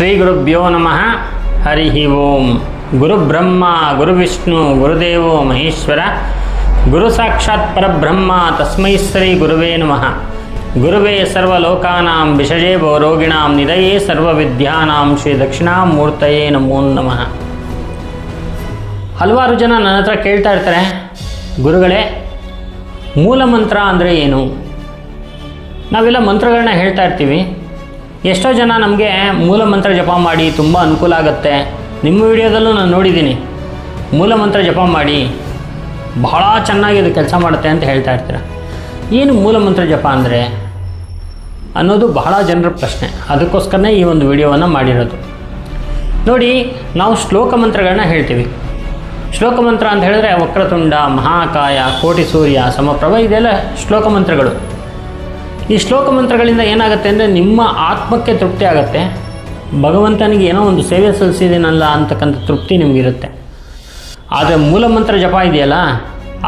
ಶ್ರೀ ಗುರುಭ್ಯೋ ನಮಃ. ಹರಿ ಓಂ. ಗುರುಬ್ರಹ್ಮ ಗುರುವಿಷ್ಣು ಗುರುದೇವೋ ಮಹೇಶ್ವರ. ಗುರು ಸಾಕ್ಷಾತ್ ಪರಬ್ರಹ್ಮ, ತಸ್ಮೈ ಶ್ರೀ ಗುರುವೇ ನಮಃ. ಗುರುವೇ ಸರ್ವಲೋಕಾನಾಂ ವಿಷಜೇ ರೋಗಿಣಾಂ ನಿಧಯೇ ಸರ್ವವಿದ್ಯಾನಾಂ ಶ್ರೀ ದಕ್ಷಿಣಾಮೂರ್ತಯೇ ನಮೋ ನಮಃ. ಹಲವಾರು ಜನ ನನ್ನ ಹತ್ರ ಕೇಳ್ತಾ ಇರ್ತಾರೆ, ಗುರುಗಳೇ, ಮೂಲ ಮಂತ್ರ ಅಂದರೆ ಏನು? ನಾವೆಲ್ಲ ಮಂತ್ರಗಳನ್ನ ಹೇಳ್ತಾ ಇರ್ತೀವಿ. ಎಷ್ಟೋ ಜನ ನಮಗೆ ಮೂಲ ಮಂತ್ರ ಜಪ ಮಾಡಿ ತುಂಬ ಅನುಕೂಲ ಆಗುತ್ತೆ. ನಿಮ್ಮ ವಿಡಿಯೋದಲ್ಲೂ ನಾನು ನೋಡಿದ್ದೀನಿ. ಮೂಲ ಮಂತ್ರ ಜಪ ಮಾಡಿ ಬಹಳ ಚೆನ್ನಾಗಿ ಇದು ಕೆಲಸ ಮಾಡುತ್ತೆ ಅಂತ ಹೇಳ್ತಾ ಇರ್ತೀರ. ಏನು ಮೂಲ ಮಂತ್ರ ಜಪ ಅಂದರೆ? ಅನ್ನೋದು ಬಹಳ ಜನರ ಪ್ರಶ್ನೆ. ಅದಕ್ಕೋಸ್ಕರನೇ ಈ ಒಂದು ವಿಡಿಯೋವನ್ನು ಮಾಡಿರೋದು. ನೋಡಿ, ನಾವು ಶ್ಲೋಕ ಮಂತ್ರಗಳನ್ನ ಹೇಳ್ತೀವಿ. ಶ್ಲೋಕ ಮಂತ್ರ ಅಂತ ಹೇಳಿದ್ರೆ ವಕ್ರತುಂಡ, ಮಹಾಕಾಯ, ಕೋಟಿ ಸೂರ್ಯ, ಸಮಪ್ರಭ, ಇದೆಲ್ಲ ಶ್ಲೋಕ ಮಂತ್ರಗಳು. ಈ ಶ್ಲೋಕ ಮಂತ್ರಗಳಿಂದ ಏನಾಗುತ್ತೆ ಅಂದರೆ ನಿಮ್ಮ ಆತ್ಮಕ್ಕೆ ತೃಪ್ತಿ ಆಗುತ್ತೆ. ಭಗವಂತನಿಗೆ ಏನೋ ಒಂದು ಸೇವೆ ಸಲ್ಲಿಸಿದ್ದೀನಲ್ಲ ಅಂತಕ್ಕಂಥ ತೃಪ್ತಿ ನಿಮಗಿರುತ್ತೆ. ಆದರೆ ಮೂಲ ಮಂತ್ರ ಜಪ ಇದೆಯಲ್ಲ,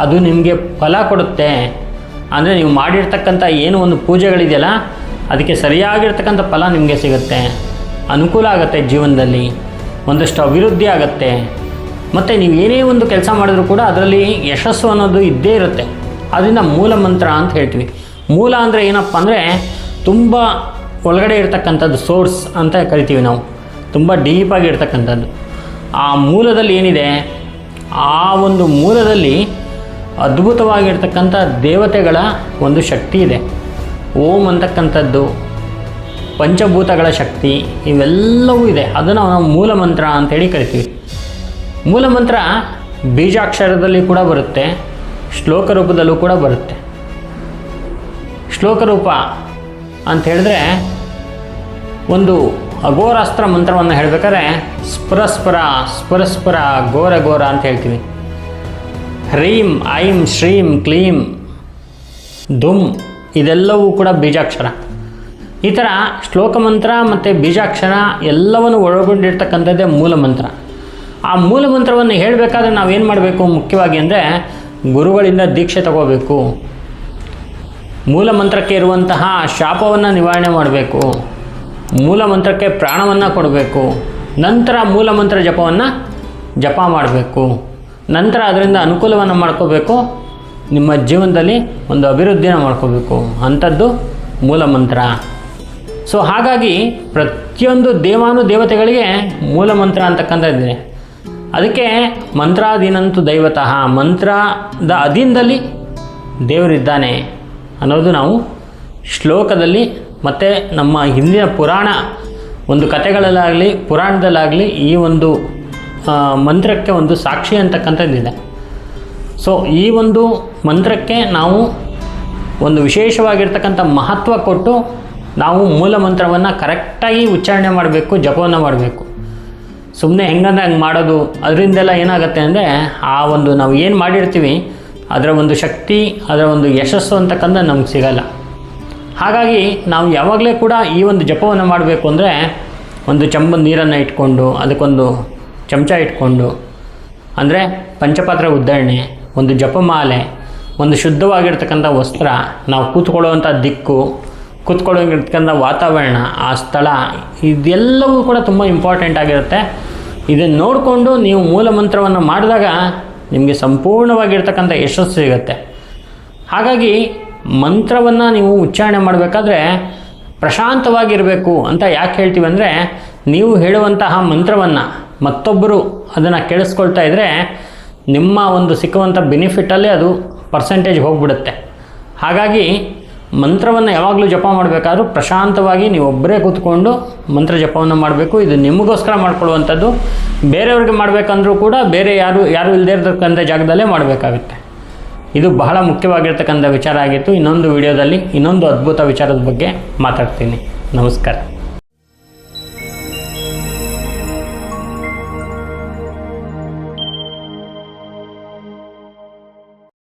ಅದು ನಿಮಗೆ ಫಲ ಕೊಡುತ್ತೆ. ಅಂದರೆ ನೀವು ಮಾಡಿರ್ತಕ್ಕಂಥ ಏನು ಒಂದು ಪೂಜೆಗಳಿದೆಯಲ್ಲ, ಅದಕ್ಕೆ ಸರಿಯಾಗಿರ್ತಕ್ಕಂಥ ಫಲ ನಿಮಗೆ ಸಿಗುತ್ತೆ. ಅನುಕೂಲ ಆಗುತ್ತೆ ಜೀವನದಲ್ಲಿ, ಒಂದಷ್ಟು ಅಭಿವೃದ್ಧಿ ಆಗುತ್ತೆ. ಮತ್ತು ನೀವು ಏನೇ ಒಂದು ಕೆಲಸ ಮಾಡಿದ್ರೂ ಕೂಡ ಅದರಲ್ಲಿ ಯಶಸ್ಸು ಅನ್ನೋದು ಇದ್ದೇ ಇರುತ್ತೆ. ಅದರಿಂದ ಮೂಲ ಮಂತ್ರ ಅಂತ ಹೇಳ್ತೀವಿ. ಮೂಲ ಅಂದರೆ ಏನಪ್ಪ ಅಂದರೆ ತುಂಬ ಒಳಗಡೆ ಇರ್ತಕ್ಕಂಥದ್ದು ಸೋರ್ಸ್ ಅಂತ ಕರಿತೀವಿ ನಾವು. ತುಂಬ ಡೀಪಾಗಿ ಇರ್ತಕ್ಕಂಥದ್ದು. ಆ ಮೂಲದಲ್ಲಿ ಏನಿದೆ? ಆ ಒಂದು ಮೂಲದಲ್ಲಿ ಅದ್ಭುತವಾಗಿರ್ತಕ್ಕಂಥ ದೇವತೆಗಳ ಒಂದು ಶಕ್ತಿ ಇದೆ. ಓಂ ಅಂತಕ್ಕಂಥದ್ದು, ಪಂಚಭೂತಗಳ ಶಕ್ತಿ, ಇವೆಲ್ಲವೂ ಇದೆ. ಅದನ್ನು ನಾವು ಮೂಲ ಮಂತ್ರ ಅಂತೇಳಿ ಕರಿತೀವಿ. ಮೂಲ ಮಂತ್ರ ಬೀಜಾಕ್ಷರದಲ್ಲಿ ಕೂಡ ಬರುತ್ತೆ, ಶ್ಲೋಕ ರೂಪದಲ್ಲೂ ಕೂಡ ಬರುತ್ತೆ. ಶ್ಲೋಕ ರೂಪ ಅಂತ ಹೇಳಿದ್ರೆ ಒಂದು ಅಘೋರಾಸ್ತ್ರ ಮಂತ್ರವನ್ನು ಹೇಳಬೇಕಾದ್ರೆ ಸ್ಪರಸ್ಪರ ಸ್ಪರಸ್ಪರ, ಘೋರ ಘೋರ ಅಂತ ಹೇಳ್ತೀವಿ. ಹ್ರೀಂ, ಐಂ, ಶ್ರೀಂ, ಕ್ಲೀಂ ಧುಮ್ ಇದೆಲ್ಲವೂ ಕೂಡ ಬೀಜಾಕ್ಷರ. ಈ ಥರ ಶ್ಲೋಕ ಮಂತ್ರ ಮತ್ತು ಬೀಜಾಕ್ಷರ ಎಲ್ಲವನ್ನು ಒಳಗೊಂಡಿರ್ತಕ್ಕಂಥದ್ದೇ ಮೂಲ ಮಂತ್ರ ಆ ಮೂಲ ಮಂತ್ರವನ್ನು ಹೇಳಬೇಕಾದ್ರೆ ನಾವೇನು ಮಾಡಬೇಕು ಮುಖ್ಯವಾಗಿ ಅಂದರೆ ಗುರುಗಳಿಂದ ದೀಕ್ಷೆ ತಗೋಬೇಕು. ಮೂಲ ಮಂತ್ರಕ್ಕೆ ಇರುವಂತಹ ಶಾಪವನ್ನು ನಿವಾರಣೆ ಮಾಡಬೇಕು. ಮೂಲ ಮಂತ್ರಕ್ಕೆ ಪ್ರಾಣವನ್ನು ಕೊಡಬೇಕು. ನಂತರ ಮೂಲ ಮಂತ್ರ ಜಪವನ್ನು ಜಪ ಮಾಡಬೇಕು. ನಂತರ ಅದರಿಂದ ಅನುಕೂಲವನ್ನು ಮಾಡ್ಕೋಬೇಕು. ನಿಮ್ಮ ಜೀವನದಲ್ಲಿ ಒಂದು ಅಭಿವೃದ್ಧಿನ ಮಾಡ್ಕೋಬೇಕು. ಅಂಥದ್ದು ಮೂಲ ಮಂತ್ರ ಸೊ, ಹಾಗಾಗಿ ಪ್ರತಿಯೊಂದು ದೇವಾನು ದೇವತೆಗಳಿಗೆ ಮೂಲ ಮಂತ್ರ ಅಂತಕ್ಕಂಥದ್ದಿದೆ ಅದಕ್ಕೆ ಮಂತ್ರಾಧೀನಂತೂ ದೈವತಃ. ಮಂತ್ರದ ಅಧೀನದಲ್ಲಿ ದೇವರಿದ್ದಾನೆ. ಅನ್ನೋದು ನಾವು ಶ್ಲೋಕದಲ್ಲಿ ಮತ್ತು ನಮ್ಮ ಹಿಂದಿನ ಪುರಾಣ ಒಂದು ಕಥೆಗಳಲ್ಲಾಗಲಿ, ಪುರಾಣದಲ್ಲಾಗಲಿ ಈ ಒಂದು ಮಂತ್ರಕ್ಕೆ ಒಂದು ಸಾಕ್ಷಿ ಅಂತಕ್ಕಂಥದ್ದಿದೆ. ಸೊ ಈ ಒಂದು ಮಂತ್ರಕ್ಕೆ ನಾವು ಒಂದು ವಿಶೇಷವಾಗಿರ್ತಕ್ಕಂಥ ಮಹತ್ವ ಕೊಟ್ಟು ನಾವು ಮೂಲ ಮಂತ್ರವನ್ನು ಕರೆಕ್ಟಾಗಿ ಉಚ್ಚಾರಣೆ ಮಾಡಬೇಕು, ಜಪವನ್ನು ಮಾಡಬೇಕು. ಸುಮ್ಮನೆ ಹೆಂಗಂದ್ರೆ ಹಂಗೆ ಮಾಡೋದು, ಅದರಿಂದೆಲ್ಲ ಏನಾಗುತ್ತೆ ಅಂದರೆ ಆ ಒಂದು ನಾವು ಏನು ಮಾಡಿರ್ತೀವಿ ಅದರ ಒಂದು ಶಕ್ತಿ, ಅದರ ಒಂದು ಯಶಸ್ಸು ಅಂತಕ್ಕಂಥ ನಮ್ಗೆ ಸಿಗಲ್ಲ. ಹಾಗಾಗಿ ನಾವು ಯಾವಾಗಲೇ ಕೂಡ ಈ ಒಂದು ಜಪವನ್ನು ಮಾಡಬೇಕು ಅಂದರೆ ಒಂದು ಚಂಬ ನೀರನ್ನು ಇಟ್ಕೊಂಡು, ಅದಕ್ಕೊಂದು ಚಮಚ ಇಟ್ಕೊಂಡು, ಅಂದರೆ ಪಂಚಪಾತ್ರ ಉದ್ದರಣೆ ಒಂದು ಜಪಮಾಲೆ, ಒಂದು ಶುದ್ಧವಾಗಿರ್ತಕ್ಕಂಥ ವಸ್ತ್ರ, ನಾವು ಕೂತ್ಕೊಳ್ಳುವಂಥ ದಿಕ್ಕು ಕೂತ್ಕೊಳ್ಳೋಂಗಿರ್ತಕ್ಕಂಥ ವಾತಾವರಣ, ಆ ಸ್ಥಳ, ಇದೆಲ್ಲವೂ ಕೂಡ ತುಂಬ ಇಂಪಾರ್ಟೆಂಟ್ ಆಗಿರುತ್ತೆ. ಇದನ್ನು ನೋಡಿಕೊಂಡು ನೀವು ಮೂಲ ಮಂತ್ರವನ್ನು ಮಾಡಿದಾಗ ನಿಮಗೆ ಸಂಪೂರ್ಣವಾಗಿರ್ತಕ್ಕಂಥ ಯಶಸ್ಸು ಸಿಗುತ್ತೆ. ಹಾಗಾಗಿ ಮಂತ್ರವನ್ನು ನೀವು ಉಚ್ಚಾರಣೆ ಮಾಡಬೇಕಾದ್ರೆ ಪ್ರಶಾಂತವಾಗಿರಬೇಕು ಅಂತ ಯಾಕೆ ಹೇಳ್ತೀವಿ ಅಂದರೆ ನೀವು ಹೇಳುವಂತಹ ಮಂತ್ರವನ್ನು ಮತ್ತೊಬ್ಬರು ಅದನ್ನು ಕೇಳಿಸ್ಕೊಳ್ತಾ ಇದ್ದರೆ ನಿಮ್ಮ ಒಂದು ಸಿಕ್ಕುವಂಥ ಬೆನಿಫಿಟಲ್ಲೇ ಅದು ಪರ್ಸೆಂಟೇಜ್ ಹೋಗ್ಬಿಡುತ್ತೆ. ಹಾಗಾಗಿ ಮಂತ್ರವನ್ನು ಯಾವಾಗಲೂ ಜಪ ಮಾಡಬೇಕಾದ್ರೂ ಪ್ರಶಾಂತವಾಗಿ ನೀವು ಒಬ್ಬರೇ ಕೂತ್ಕೊಂಡು ಮಂತ್ರ ಜಪವನ್ನು ಮಾಡಬೇಕು. ಇದು ನಿಮಗೋಸ್ಕರ ಮಾಡ್ಕೊಳ್ಳುವಂಥದ್ದು. ಬೇರೆಯವ್ರಿಗೆ ಮಾಡಬೇಕಂದ್ರೂ ಕೂಡ ಬೇರೆ ಯಾರು ಯಾರು ಇಲ್ಲದೇ ಇರತಕ್ಕಂಥ ಜಾಗದಲ್ಲೇ ಮಾಡಬೇಕಾಗುತ್ತೆ. ಇದು ಬಹಳ ಮುಖ್ಯವಾಗಿರ್ತಕ್ಕಂಥ ವಿಚಾರ ಆಗಿತ್ತು. ಇನ್ನೊಂದು ವಿಡಿಯೋದಲ್ಲಿ ಇನ್ನೊಂದು ಅದ್ಭುತ ವಿಚಾರದ ಬಗ್ಗೆ ಮಾತಾಡ್ತೀನಿ. ನಮಸ್ಕಾರ.